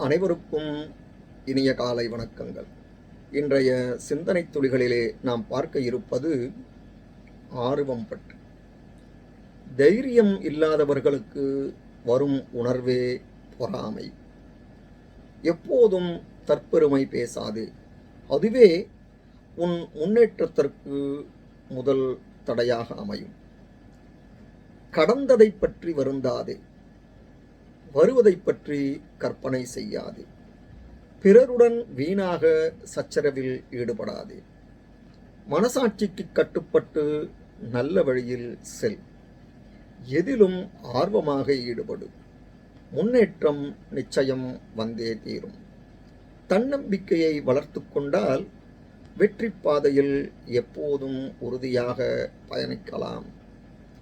அனைவருக்கும் இனிய காலை வணக்கங்கள். இன்றைய சிந்தனை துளிகளிலே நாம் பார்க்க இருப்பது ஆர்வம் பற்றி. தைரியம் இல்லாதவர்களுக்கு வரும் உணர்வே பொறாமை. எப்போதும் தற்பெருமை பேசாது. அதுவே உன் முன்னேற்றத்திற்கு முதல் தடையாக அமையும். கடந்ததை பற்றி வருந்தாதே. வருவதை பற்றி கற்பனை செய்யாது. பிறருடன் வீணாக சச்சரவில் ஈடுபடாதே. மனசாட்சிக்கு கட்டுப்பட்டு நல்ல வழியில் செல். எதிலும் ஆர்வமாக ஈடுபடு. முன்னேற்றம் நிச்சயம் வந்தே தீரும். தன்னம்பிக்கையை வளர்த்து கொண்டால் வெற்றி பாதையில் எப்போதும் உறுதியாக பயணிக்கலாம்.